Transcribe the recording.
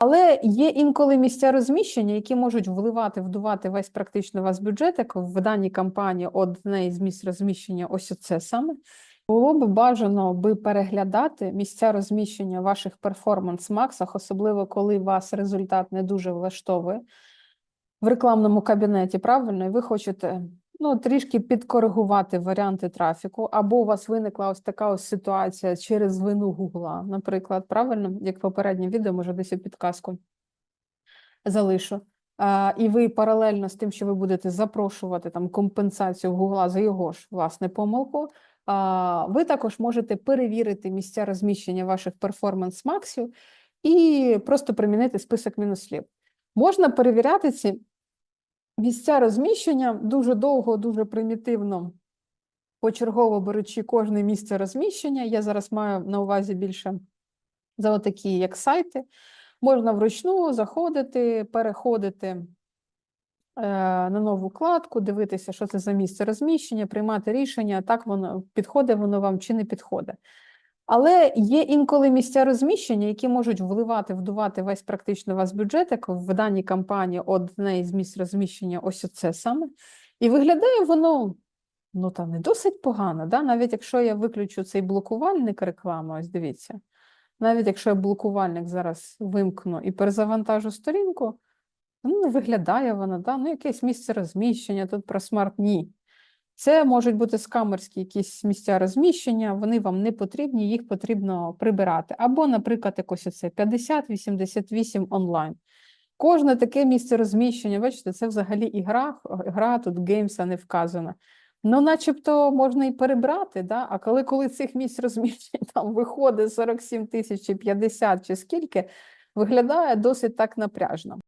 Але є інколи місця розміщення, які можуть вливати, вдувати весь практично ваш бюджетик в даній кампанії. Одне із місць розміщення ось оце саме. Було б бажано би переглядати місця розміщення ваших перформанс-максах, особливо коли вас результат не дуже влаштовує в рекламному кабінеті, правильно, і ви хочете ну, трішки підкоригувати варіанти трафіку, або у вас виникла ось така ось ситуація через вину Гугла, наприклад, правильно, як попереднє відео, може десь у підказку залишу. І ви паралельно з тим, що ви будете запрошувати там компенсацію Гугла за його ж власне помилку, ви також можете перевірити місця розміщення ваших перформанс-максів і просто примінити список мінуслів. Можна перевіряти ці місця розміщення дуже довго, дуже примітивно, почергово беручи кожне місце розміщення. Я зараз маю на увазі більше за отакі, як сайти. Можна вручну заходити, переходити е, на нову вкладку, дивитися, що це за місце розміщення, приймати рішення, так воно підходить воно вам чи не підходить. Але є інколи місця розміщення, які можуть вливати, вдувати весь практично ваш бюджетик в даній кампанії одне із місць розміщення ось оце саме. І виглядає воно ну та не досить погано, да? навіть якщо я виключу цей блокувальник реклами, ось дивіться. Навіть якщо я блокувальник зараз вимкну і перезавантажу сторінку, ну, не виглядає вона, да? ну, якесь місце розміщення, тут про смарт ні. Це можуть бути скамерські якісь місця розміщення, вони вам не потрібні, їх потрібно прибирати. Або, наприклад, якось оце 50-88 онлайн. Кожне таке місце розміщення, бачите, це взагалі ігра, гра тут геймса не вказана. Ну, начебто можна і перебрати, да? а коли, коли цих місць розміщень там виходить 47 тисяч чи 50 чи скільки, виглядає досить так напряжно.